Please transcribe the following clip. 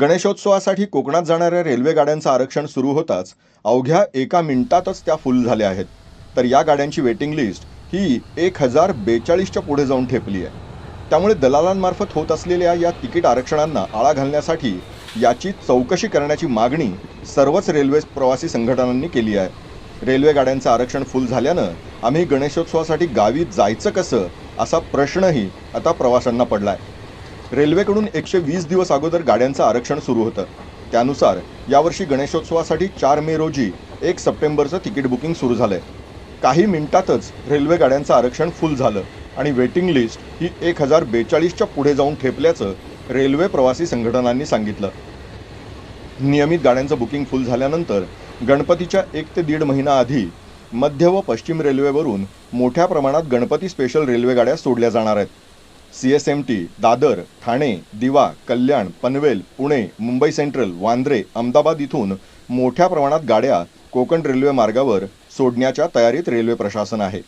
गणेशोत्सवासाठी कोकणात जाणाऱ्या रेल्वे गाड्यांचं आरक्षण सुरू होताच अवघ्या एका मिनिटातच त्या फुल झाल्या आहेत. तर या गाड्यांची वेटिंग लिस्ट ही एक हजार बेचाळीसच्या पुढे जाऊन ठेपली आहे. त्यामुळे दलालांमार्फत होत असलेल्या या तिकीट आरक्षणांना आळा घालण्यासाठी याची चौकशी करण्याची मागणी सर्वच रेल्वे प्रवासी संघटनांनी केली आहे. रेल्वे गाड्यांचं आरक्षण फुल झाल्यानं आम्ही गणेशोत्सवासाठी गावी जायचं कसं असा प्रश्नही आता प्रवाशांना आहे रेल्वेकडून एकशे वीस दिवस अगोदर गाड्यांचं आरक्षण सुरू होतं. त्यानुसार यावर्षी गणेशोत्सवासाठी चार मे रोजी एक सप्टेंबरचं तिकीट बुकिंग सुरू झालंय. काही मिनिटातच रेल्वे गाड्यांचं आरक्षण फुल झालं आणि वेटिंग लिस्ट ही एक हजार बेचाळीसच्या पुढे जाऊन ठेपल्याचं रेल्वे प्रवासी संघटनांनी सांगितलं. नियमित गाड्यांचं बुकिंग फुल झाल्यानंतर गणपतीच्या एक ते दीड महिना आधी मध्य व पश्चिम रेल्वेवरून मोठ्या प्रमाणात गणपती स्पेशल रेल्वे गाड्या सोडल्या जाणार आहेत. C S M T Dadar Thane Diva Kalyan Panvel Pune Mumbai central Vandre Ahmedabad इथून मोठ्या प्रमाणात गाड्या कोकण रेल्वे मार्गावर सोडण्याच्या तयारीत रेल्वे प्रशासन आहे.